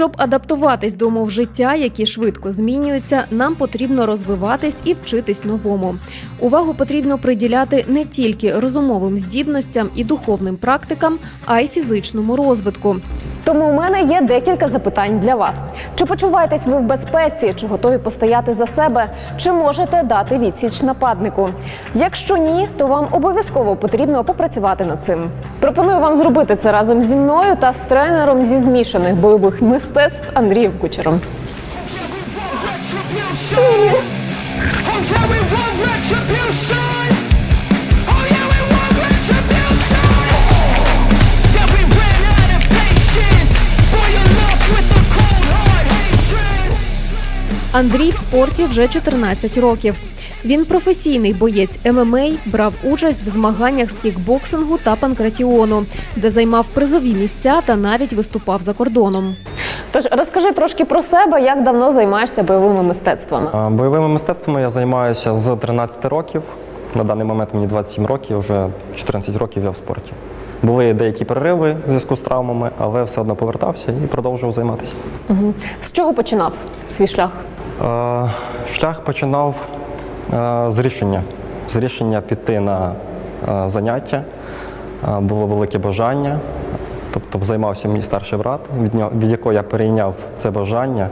Щоб адаптуватись до умов життя, які швидко змінюються, нам потрібно розвиватись і вчитись новому. Увагу потрібно приділяти не тільки розумовим здібностям і духовним практикам, а й фізичному розвитку. Тому у мене є декілька запитань для вас. Чи почуваєтесь ви в безпеці, чи готові постояти за себе, чи можете дати відсіч нападнику? Якщо ні, то вам обов'язково потрібно попрацювати над цим. Пропоную вам зробити це разом зі мною та з тренером зі змішаних бойових мистецтв Андрієм Кучером. retribution. Андрій в спорті вже 14 років. Він професійний боєць ММА, брав участь в змаганнях з кікбоксингу та панкратіону, де займав призові місця та навіть виступав за кордоном. Тож розкажи трошки про себе, як давно займаєшся бойовими мистецтвами. Бойовими мистецтвами я займаюся з 13 років. На даний момент мені 27 років, вже 14 років я в спорті. Були деякі перериви в зв'язку з травмами, але все одно повертався і продовжував займатися. З чого починав свій шлях? Е, Шлях починав е, з рішення. З рішення піти на е, заняття. Було велике бажання. Тобто займався мій старший брат, від, нього, від якого я перейняв це бажання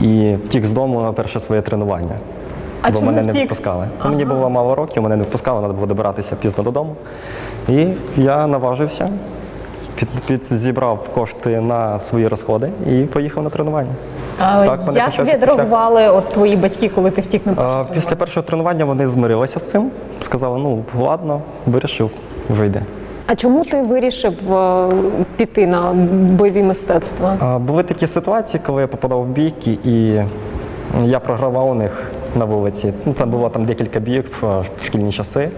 і втік з дому на перше своє тренування. А бо чому мене не втік? випускали. Ну, Мені було мало років, мене не випускали, треба було добиратися пізно додому. І я наважився, під, під, зібрав кошти на свої розходи і поїхав на тренування. Так мене як відреагували от твої батьки, коли ти втік на А. Після першого тренування вони змирилися з цим. Сказали, ну ладно, вирішив, вже йде. А чому ти вирішив е, піти на бойові мистецтва? А, Були такі ситуації, коли я попадав в бійки і я програвав у них на вулиці. Ну, це було там декілька бійок в шкільні часи.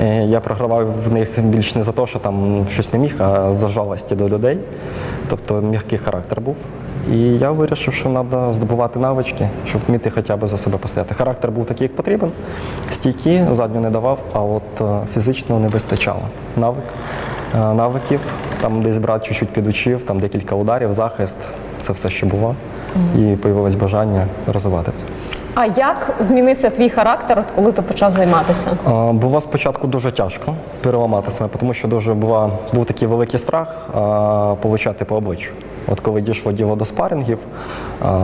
Е, Я програвав в них більш не за те, що там щось не міг, а за жалості до людей. Тобто м'який характер був. І я вирішив, що треба здобувати навички, щоб вміти хоча б за себе постояти. Характер був такий, як потрібен. Стійкі задню не давав, а от е, фізично не вистачало. Навик, е, навиків, там десь брат чуть-чуть підучив, там декілька ударів, захист, це все ще було. І появилось бажання розвивати це. А як змінився твій характер, коли ти почав займатися? Було спочатку дуже тяжко переламати себе, тому що дуже була, був такий великий страх а, получати по обличчю. От коли дійшло діло до спарингів,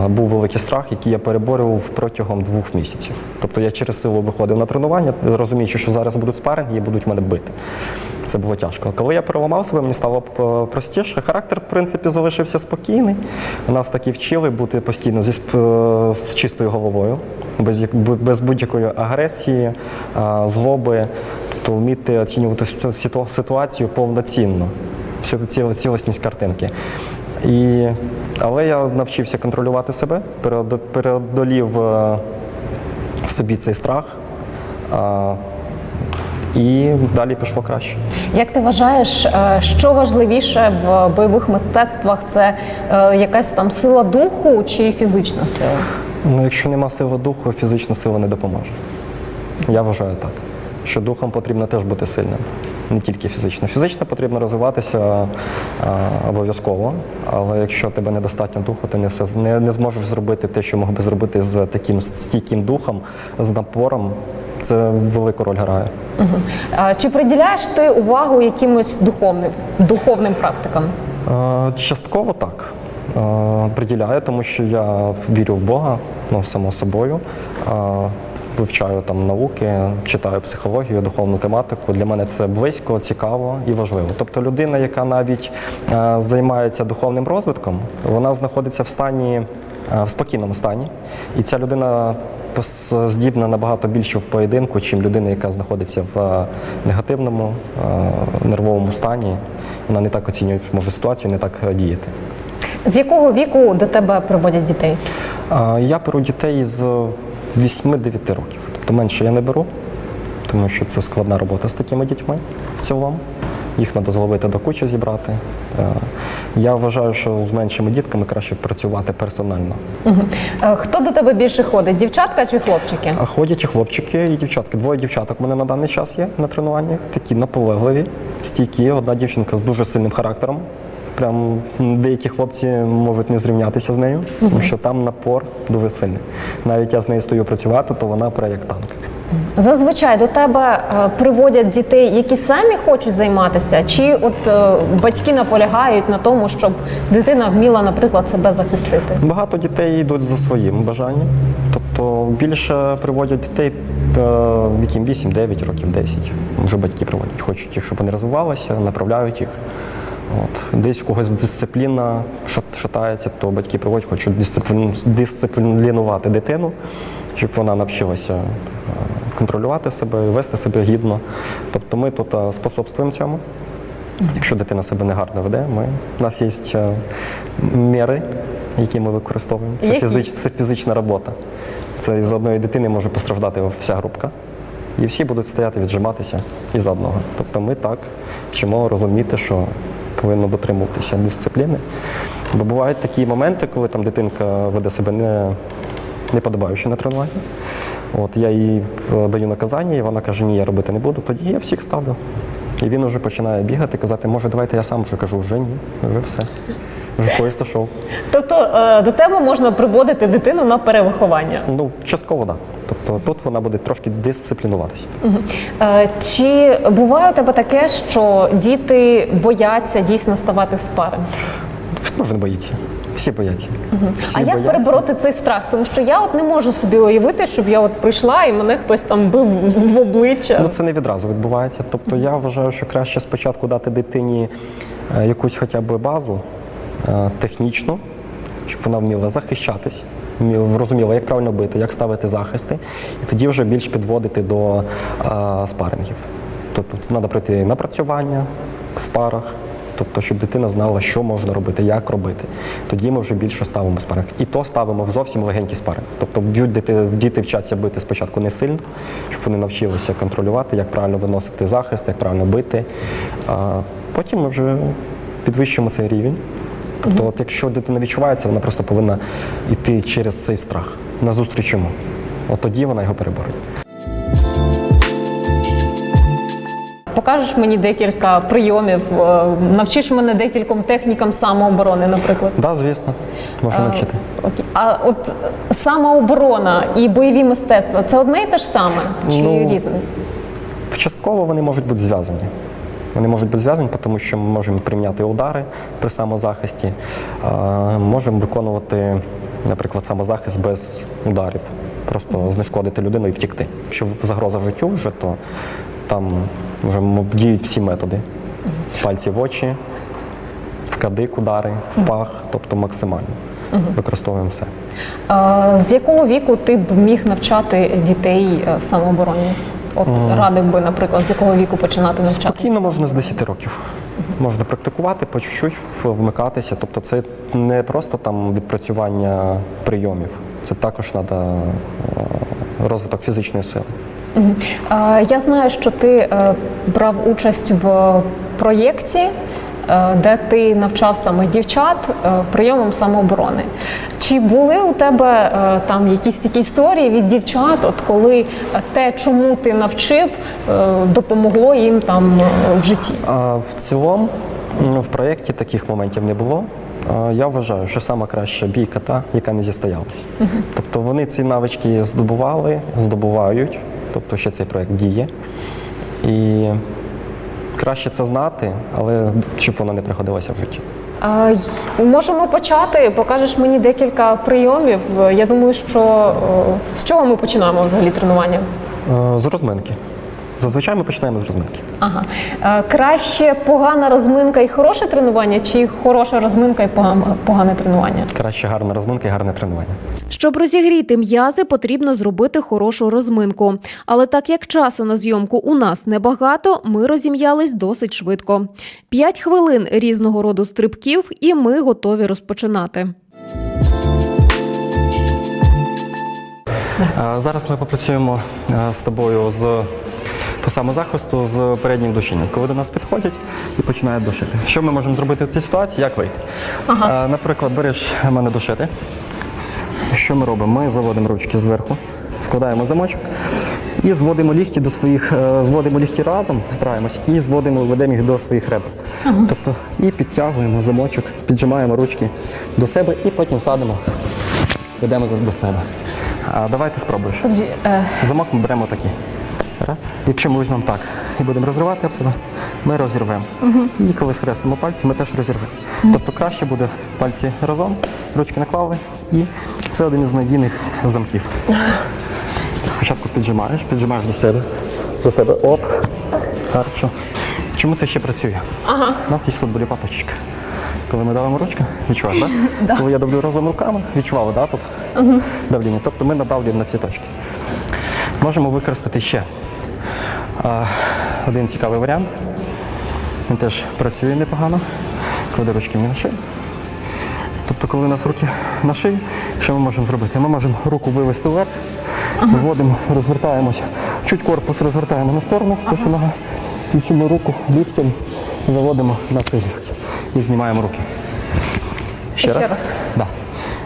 був великий страх, який я переборював протягом двох місяців. Тобто я через силу виходив на тренування, розуміючи, що зараз будуть спаринги і будуть мене бити. Це було тяжко. Коли я переламав себе, мені стало е, простіше. Характер, в принципі, залишився спокійний. Нас такі вчили бути постійно зі е, з чистою головою, без, без будь-якої агресії, злоби, тобто вміти оцінювати ситу- ситу- ситуацію повноцінно, всю цілісність картинки. І, але я навчився контролювати себе, переодолів е, в собі цей страх. І далі пішло краще. Як ти вважаєш, е, що важливіше в бойових мистецтвах? Це е, якась там сила духу чи фізична сила? Ну, якщо нема сили духу, фізична сила не допоможе. Я вважаю так. Що духом потрібно теж бути сильним, не тільки фізично. Фізично потрібно розвиватися а, обов'язково, але якщо тебе недостатньо духу, ти не, все, не, не зможеш зробити те, що мог би зробити з таким стійким духом, з напором. Це велику роль грає. Е, Чи приділяєш ти увагу якимось духовним духовним практикам? Е, Частково так. Приділяю, тому що я вірю в Бога, ну, само собою. Вивчаю там науки, читаю психологію, духовну тематику. Для мене це близько, цікаво і важливо. Тобто людина, яка навіть е, займається духовним розвитком, вона знаходиться в стані, е, в спокійному стані. І ця людина здібна набагато більше в поєдинку, чим людина, яка знаходиться в е, негативному нервовому стані. Вона не так оцінює може ситуацію, не так діяти. З якого віку до тебе приводять дітей? Я беру дітей з 8-9 років. Тобто менше я не беру, тому що це складна робота з такими дітьми в цілому. Їх треба зловити до кучі зібрати. Е, Я вважаю, що з меншими дітками краще працювати персонально. Е, Хто до тебе більше ходить? Дівчатка чи хлопчики? Ходять і хлопчики, і дівчатки. Двоє дівчаток у мене на даний час є на тренуваннях. Такі наполегливі, стійкі. Одна дівчинка з дуже сильним характером. Прям деякі хлопці можуть не зрівнятися з нею, тому що там напор дуже сильний. Навіть я з нею стою працювати, то вона прає як танк. Зазвичай до тебе е, приводять дітей, які самі хочуть займатися, чи от е, батьки наполягають на тому, щоб дитина вміла, наприклад, себе захистити. Багато дітей йдуть за своїм бажанням. Тобто більше приводять дітей, е, яким 8-9 років, 10. Вже батьки приводять. Хочуть їх, щоб вони розвивалися, направляють їх. От. Десь у когось дисципліна шатається, то батьки приводять, хочуть дисциплін, дисциплінувати дитину, щоб вона навчилася е, контролювати себе, вести себе гідно. Тобто ми тут е, способствуємо цьому. Якщо дитина себе негарно веде, ми, у нас є е, міри, які ми використовуємо. Це, фізич, це фізична робота. Це з одної дитини може постраждати вся групка. І всі будуть стояти, віджиматися із одного. Тобто ми так вчимо розуміти, що повинно дотримуватися дисципліни. Бо бувають такі моменти, коли там дитинка веде себе не, не подобаючи на тренуванні. От я їй е, даю наказання, і вона каже, ні, я робити не буду, тоді я всіх ставлю. І він вже починає бігати, казати, може, давайте я сам вже кажу, вже ні, вже все. Вже поїзд пішов. Тобто е, до тебе можна приводити дитину на перевиховання. Ну, частково так. Да. Тобто тут вона буде трошки дисциплінуватися. Е, Чи буває у тебе таке, що діти бояться дійсно ставати в спаринг? Кожен боїться. Всі бояться. Всі А як бояться. перебороти цей страх? Тому що я от не можу собі уявити, щоб я от прийшла і мене хтось там бив в обличчя. Ну, це не відразу відбувається. Тобто я вважаю, що краще спочатку дати дитині е, якусь хоча б базу е, технічну, щоб вона вміла захищатись, розуміла, як правильно бити, як ставити захисти, і тоді вже більш підводити до спарингів. Тобто це треба пройти напрацювання в парах. Тобто, щоб дитина знала, що можна робити, як робити. Тоді ми вже більше ставимо спаринг. І то ставимо в зовсім легенький спаринг. Тобто б'ють діти, діти вчаться бити спочатку не сильно, щоб вони навчилися контролювати, як правильно виносити захист, як правильно бити. А потім ми вже підвищуємо цей рівень. Тобто, от якщо дитина відчувається, вона просто повинна йти через цей страх назустріч йому. От тоді вона його переборить. Покажеш мені декілька прийомів, е, навчиш мене декільком технікам самооборони, наприклад. Так, да, звісно, можу навчити. Окей. А от самооборона і бойові мистецтва це одне і те ж саме чи Ну, різне? Частково вони можуть бути зв'язані. Вони можуть бути зв'язані, тому що ми можемо прийняти удари при самозахисті, можемо виконувати, наприклад, самозахист без ударів, просто знешкодити людину і втікти. Якщо загроза життю вже, то там вже діють всі методи: пальці в очі, в кадик удари, в пах, тобто максимально. Використовуємо все. А, з якого віку ти б міг навчати дітей е, самообороні? От радив би, наприклад, з якого віку починати навчатися? Спокійно можна з 10 років. Можна практикувати, по чуть-чуть вмикатися. Тобто це не просто там відпрацювання прийомів, це також треба розвиток фізичної сили. Я знаю, що ти е, брав участь в проєкті, е, де ти навчав саме дівчат е, прийомам самооборони. Чи були у тебе е, там якісь такі історії від дівчат, от коли е, те, чому ти навчив, е, допомогло їм там е, в житті? В цілому в проєкті таких моментів не було. Я вважаю, що сама краща бійка та, яка не зістоялась. Тобто вони ці навички здобували, здобувають, тобто ще цей проєкт діє. І краще це знати, але щоб воно не приходилося в житті. А, Можемо почати. Покажеш мені декілька прийомів. Я думаю, що з чого ми починаємо взагалі тренування? Е, З розминки. Зазвичай ми починаємо з розминки. Ага. Е, Краще погана розминка і хороше тренування, чи хороша розминка і погане, погане тренування? Краще гарна розминка і гарне тренування. Щоб розігріти м'язи, потрібно зробити хорошу розминку. Але так як часу на зйомку у нас небагато, ми розім'ялись досить швидко. П'ять хвилин різного роду стрибків, і ми готові розпочинати. Зараз ми попрацюємо е, з тобою з по самозахисту з переднім душінням. Коли до нас підходять і починають душити. Що ми можемо зробити в цій ситуації? Як вийти? Е, Наприклад, береш мене душити. Що ми робимо? Ми заводимо ручки зверху, складаємо замочок І зводимо лікті до своїх, е, зводимо лікті разом, стараємось, і зводимо, ведемо їх до своїх ребер. Тобто і підтягуємо замочок, піджимаємо ручки до себе і потім садимо, ведемо до себе. А давайте спробуєш. Замок ми беремо такий. Раз. Якщо ми візьмемо так і будемо розривати об себе, ми розірвемо. І коли схрестимо пальці, ми теж розірвемо. Тобто краще буде пальці разом, ручки наклали, і це один із надійних замків. Спочатку піджимаєш, піджимаєш до себе. До себе. Оп. Хорошо. Чому це ще працює? Ага. У нас є тут боліва точечка. Коли ми давимо ручку, відчуваєш, так? Коли я давлю разом руками, відчували, так, тут давлення. Тобто ми надавлюємо на ці точки. Можемо використати ще один цікавий варіант. Він теж працює непогано. Клади ручки мені на шию. Тобто, коли у нас руки на шиї, що ми можемо зробити? Ми можемо руку вивести вверх, виводимо, розвертаємося. Чуть корпус розвертаємо на сторону, ось нога. І цю ми руку ліктем заводимо на цей. І знімаємо руки. Ще, раз? раз. Да.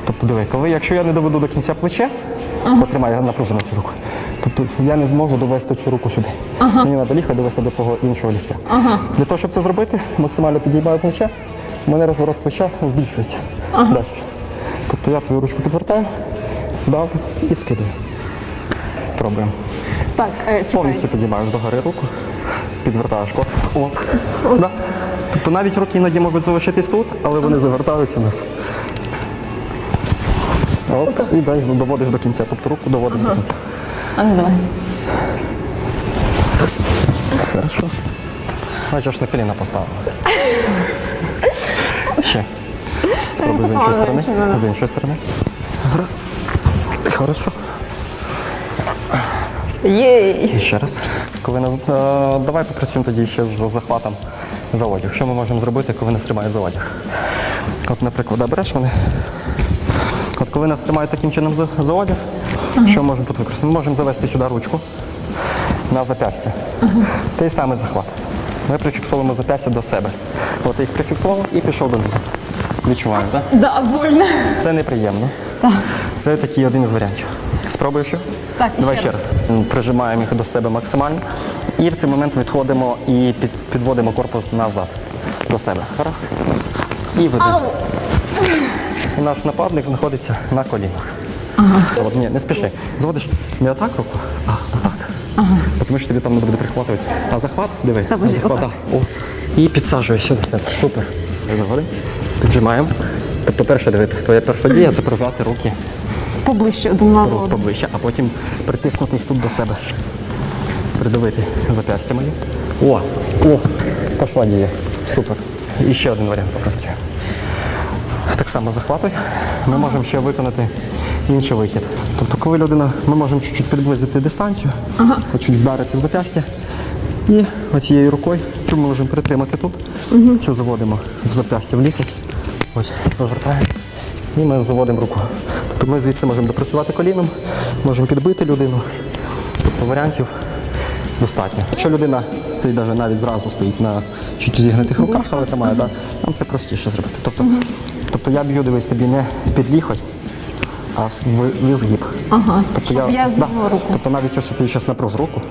Тобто диви, коли, якщо я не доведу до кінця плече, потримай, я напружу на цю руку. Тобто я не зможу довести цю руку сюди. Мені треба ліхо довести до твого іншого ліктя. Для того, щоб це зробити, максимально підіймаю плече, у мене розворот плеча збільшується. Далі. Тобто я твою ручку підвертаю, дав і скидаю. Пробуємо. Так, е, чекай. Повністю підіймаєш догори руку, підвертаєш корпус. Оп. Да. Тобто навіть руки іноді можуть залишитись тут, але вони завертаються вниз. Оп. І далі доводиш до кінця. Тобто руку доводиш до кінця. А ну давай. Хорошо. Бачиш, на коліна поставила. Ще. Спробуй з іншої сторони. З іншої сторони. Раз. Хорошо. Єй! І ще раз. Коли нас, е, давай попрацюємо тоді ще з захватом за одяг. Що ми можемо зробити, коли нас тримає за одяг? От, наприклад, береш мене. От коли нас тримають таким чином за, за одяг, що може бути використано? Ми можемо завести сюди ручку на запястя. Той самий захват. Ми прифіксовуємо запястя до себе. От їх прифіксував і пішов донизу. Відчуваємо, так? Да, больно. Це неприємно. Це такий один із варіантів. Спробуєш ще? Так, Давай ще ще раз. Прижимаємо їх до себе максимально. І в цей момент відходимо і під, підводимо корпус назад до себе. Раз. І ведемо. І наш нападник знаходиться на колінах. Ага. Ні, не спіши. Заводиш не отак руку, а отак. Ага. Тому що тобі там не буде прихватувати. А захват, диви, Та, подожди, захват, да. О. І підсаджує сюди. Супер. Заводи. Піджимаємо. Тобто перша диви, твоя перша дія це прижати руки Поближче один на одного. поближче, а потім притиснути їх тут до себе. Придавити зап'ястя мої. О, о, пішла дія. Супер. І ще один варіант попрацює. Само захватуй. Ми можемо ще виконати інший вихід. Тобто, коли людина, ми можемо чуть-чуть підблизити дистанцію, ага. чуть вдарити в зап'ястя. І оцією рукою цю ми можемо притримати тут. Цю заводимо в зап'ястя в лікоть. Ось, розвертаємо. І ми заводимо руку. Тобто ми звідси можемо допрацювати коліном, можемо підбити людину. Тобто варіантів достатньо. Якщо людина стоїть навіть, навіть зразу стоїть на чуть зігнутих руках, але тримає, да, нам це простіше зробити. Тобто, тобто я б'ю, дивись, тобі не під ліхоть, а в, в згиб. Ага, Тобто щоб я зігнула руку. Тобто навіть ось ти зараз напруж руку.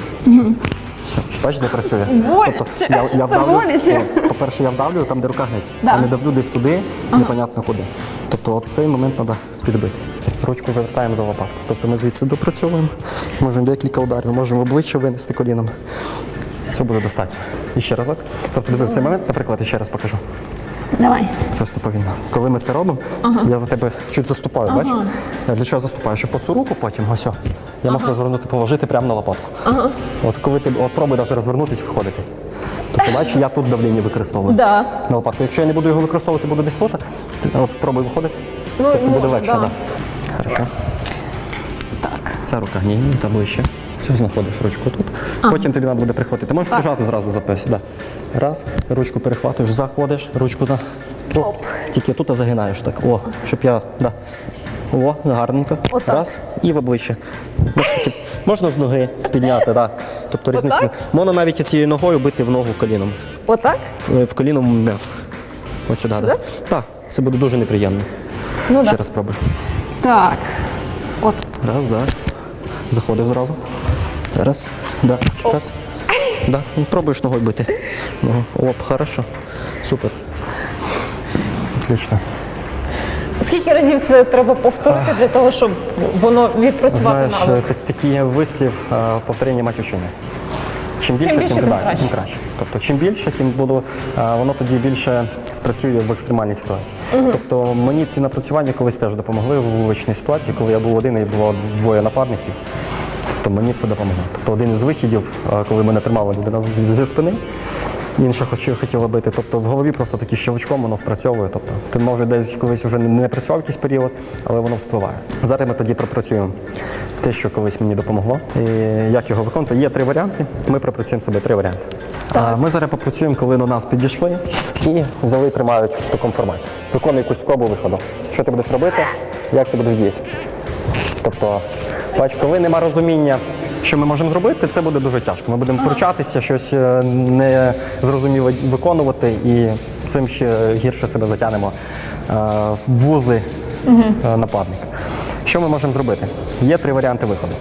Все, бачиш, де працює? Боляче, Тобто, я, я це вдавлю, боляче. О, по-перше, я вдавлю там, де рука гнеться, Да. а не давлю десь туди, непонятно куди. Тобто от цей момент треба підбити. Ручку завертаємо за лопатку. Тобто ми звідси допрацьовуємо, можемо декілька ударів, можемо обличчя винести коліном. Це буде достатньо. І ще разок. Тобто диви, в цей момент, наприклад, я ще раз покажу. Давай. Просто повільно. Коли ми це робимо, я за тебе чуть заступаю, бачиш? Я для чого заступаю? Щоб по цю руку потім, ось, я мав розвернути, положити прямо на лопатку. От коли ти от пробуй навіть розвернутися, виходити. Тобто, бачиш, я тут давлення використовую Да. на лопатку. Якщо я не буду його використовувати, буду десь тут, от пробуй виходити, Ну, тобто буде можна, легше. да. Да. Хорошо. Так. Ця рука ні, ні, та ближче. Цю знаходиш ручку тут. Потім тобі треба буде прихватити. Можеш прижати зразу за пес. Да. Раз, ручку перехватуєш, заходиш, ручку на. О, тільки тут загинаєш так. О, щоб я. Да. О, гарненько. Отак. Раз. І в обличчя. Можна з ноги підняти, да. Тобто різниця. Отак? Можна навіть цією ногою бити в ногу коліном. Отак? В, в коліном м'ясо. Ось сюди, так? Да? Так, це буде дуже неприємно. Ну Ще да. раз спробуй. Так. От. Раз, да. Заходив зразу. Раз, да, раз. Да. І пробуєш ногою бити. Ногу. Оп, хорошо. Супер. Отлично. Скільки разів це треба повторити для того, щоб воно відпрацювати Знаєш, навик? так- такий є вислів е, повторення мать учення. Чим більше, більше, тим, тим краще. тим краще. Тобто, чим більше, тим буду, е, воно тоді більше спрацює в екстремальній ситуації. Тобто мені ці напрацювання колись теж допомогли в вуличній ситуації, коли я був один і було двоє нападників. Тобто мені це допомогло. Тобто один із вихідів, е, коли мене тримала людина зі спини, інша хотіла бити. Тобто в голові просто таким щелчком воно спрацьовує. Тобто ти може десь колись вже не працював якийсь період, але воно вспливає. Зараз ми тоді пропрацюємо те, що колись мені допомогло. І як його виконувати? Є три варіанти. Ми пропрацюємо собі три варіанти. А ми зараз попрацюємо, коли до нас підійшли і взяли тримають в такому форматі. Виконуй якусь спробу виходу. Що ти будеш робити, як ти будеш діяти. Тобто, бач, коли нема розуміння, що ми можемо зробити, це буде дуже тяжко. Ми будемо пручатися, щось е, незрозуміло виконувати, і цим ще гірше себе затягнемо е, в вузи е, нападника. Що ми можемо зробити? Є три варіанти виходу.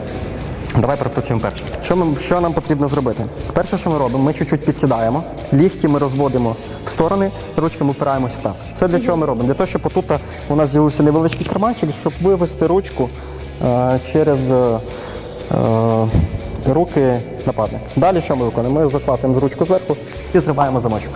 Давай пропрацюємо перше. Що, ми, що нам потрібно зробити? Перше, що ми робимо, ми чуть-чуть підсідаємо, лігті ми розводимо в сторони, ручками впираємося в таз. Це для чого ми робимо? Для того, щоб отут у нас з'явився невеличкий карманчик, щоб вивести ручку через е, е, руки нападника. Далі що ми виконуємо? Ми захватимо ручку зверху і зриваємо замочок.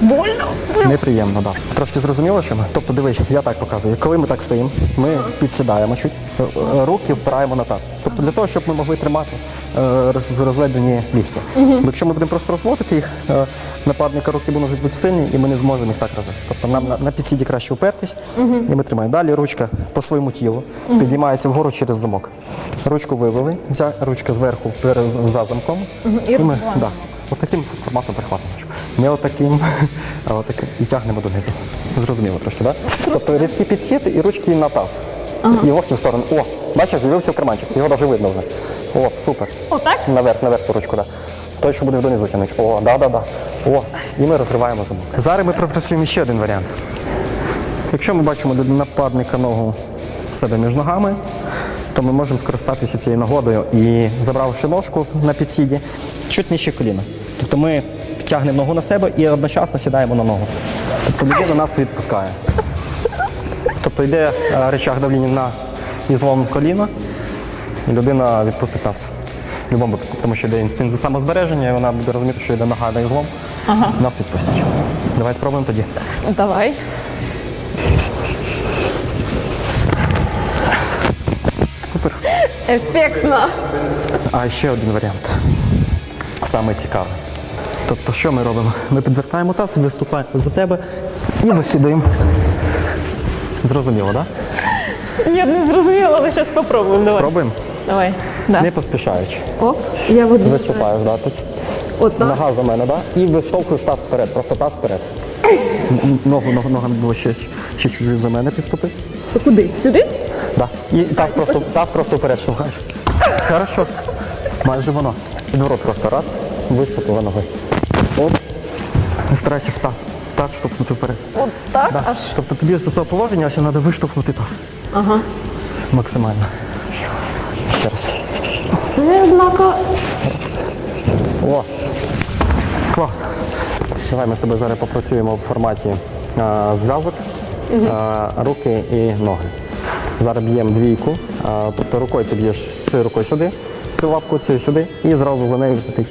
Больно? Неприємно, так. Да. Трошки зрозуміло, що ми. Тобто, дивись, я так показую. Коли ми так стоїмо, ми підсідаємо чуть, е, руки впираємо на таз. Тобто для того, щоб ми могли тримати е, роз- розведені лігті. Бо Якщо ми будемо просто розводити їх, е, нападника руки можуть бути сильні, і ми не зможемо їх так розвести. Тобто нам на, на підсіді краще упертись, і ми тримаємо. Далі ручка по своєму тілу підіймається вгору через замок. Ручку вивели, ця ручка зверху за замком. і ми, розвиваємо. да, Отаким форматом прихватимо. Не отаким, а отаким. І тягнемо донизу. Зрозуміло трошки, так? Да? Тобто різкі підсіти і ручки на таз. І локті в сторону. О, бачиш, з'явився карманчик. Його навіть видно вже. О, супер. Отак? Наверх, наверх ту ручку, так. Да. Той, що буде донизу тягнути. О, да, да, да. О, і ми розриваємо замок. Зараз ми пропрацюємо ще один варіант. Якщо ми бачимо нападника ногу себе між ногами, то ми можемо скористатися цією нагодою і забравши ножку на підсіді, чуть нижче коліна. Тобто ми тягнемо ногу на себе і одночасно сідаємо на ногу. Тобто людина нас відпускає. Тобто йде е, речах давління на ізлом коліна, і людина відпустить нас в будь-якому випадку, тому що йде інстинкт самозбереження, і вона буде розуміти, що йде нога на ізлом, нас відпустять. Давай спробуємо тоді. Давай. Супер. Ефектно. А ще один варіант. Саме цікавий. Тобто, що ми робимо? Ми підвертаємо таз, виступаємо за тебе і викидаємо. Зрозуміло, так? Я не зрозуміла, але зараз спробуємо. Давай. Спробуємо? Давай. Да. Не поспішаючи. Оп, я буду. Виступаєш, да? Тут От так. нога за мене, да? І виштовхуєш таз вперед, просто таз вперед. Ногу, ногу, нога було ще, ще чуть-чуть за мене підступи. Куди? Сюди? Да. І таз просто, таз просто вперед штовхаєш. Хорошо. Майже воно. Підворот просто раз, виступила ногою. Оп. Старайся в таз. Таз штовхнути вперед. От так Да. аж. Тобто тобі з цього положення ще треба виштовхнути таз. Ага. Максимально. Ще раз. Це однако. О, клас. Давай ми з тобою зараз попрацюємо в форматі а, зв'язок, а, руки і ноги. Зараз б'ємо двійку, а, тобто рукою ти б'єш цією рукою сюди, цю лапку цією сюди, і зразу за нею летить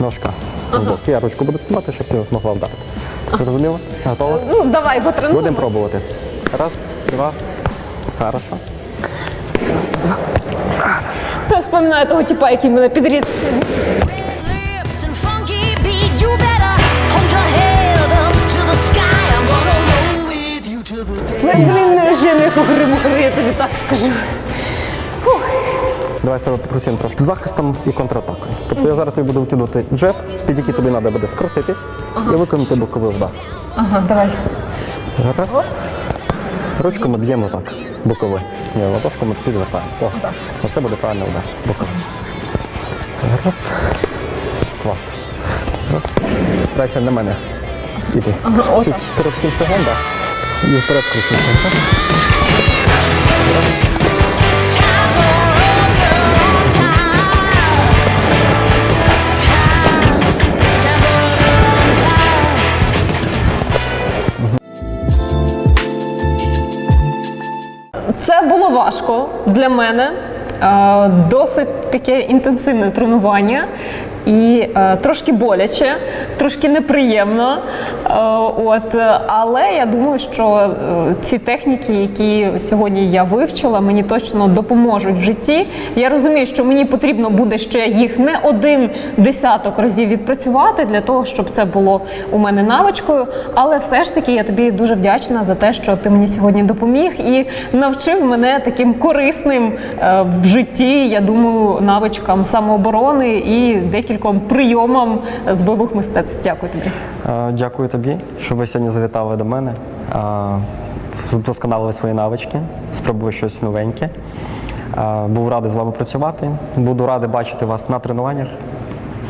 ножка. В. Я ручку буду тримати, щоб ти могла вдарити. Зрозуміло? Готова? Ну, давай, потренуємо. Будемо пробувати. Раз, два. Хорошо. Раз, два. Я вспоминаю того типа, який мене підріз. блін, не як у гримгри, я тобі так скажу. Давай з тобою попрацюємо трошки захистом і контратакою. Тобто я зараз тобі буду викидувати джеб, під який тобі треба буде скрутитись і виконати боковий удар. Ага, давай. Раз. Ручку ми б'ємо так, боковий. Ні, ладошку ми підвертаємо. О, оце буде правильний удар. Боковий. Раз. Клас. Раз. Старайся на мене. Іди. Ага, Чуть з коротким. І вперед скручуйся. Раз. time важко для мене. е, Досить таке інтенсивне тренування і е, трошки боляче, трошки неприємно. Е, От, але я думаю, що е, ці техніки, які сьогодні я вивчила, мені точно допоможуть в житті. Я розумію, що мені потрібно буде ще їх не один десяток разів відпрацювати для того, щоб це було у мене навичкою. Але все ж таки я тобі дуже вдячна за те, що ти мені сьогодні допоміг і навчив мене таким корисним е, в житті, я думаю, навичкам самооборони і декільком прийомам з бойових мистецтв. Дякую тобі. Дякую тобі, що ви сьогодні завітали до мене. Вдосконалили свої навички, спробую щось новеньке. Був радий з вами працювати. Буду радий бачити вас на тренуваннях.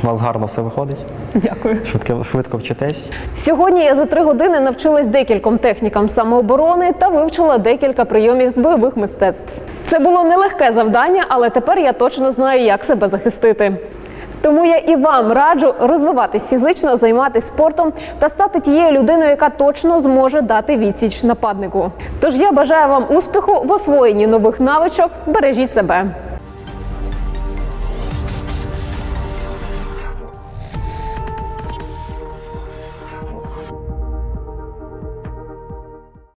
У вас гарно все виходить, Дякую. швидко, швидко вчитесь. Сьогодні я за три години навчилась декільком технікам самооборони та вивчила декілька прийомів з бойових мистецтв. Це було нелегке завдання, але тепер я точно знаю, як себе захистити. Тому я і вам раджу розвиватись фізично, займатися спортом та стати тією людиною, яка точно зможе дати відсіч нападнику. Тож я бажаю вам успіху в освоєнні нових навичок. Бережіть себе.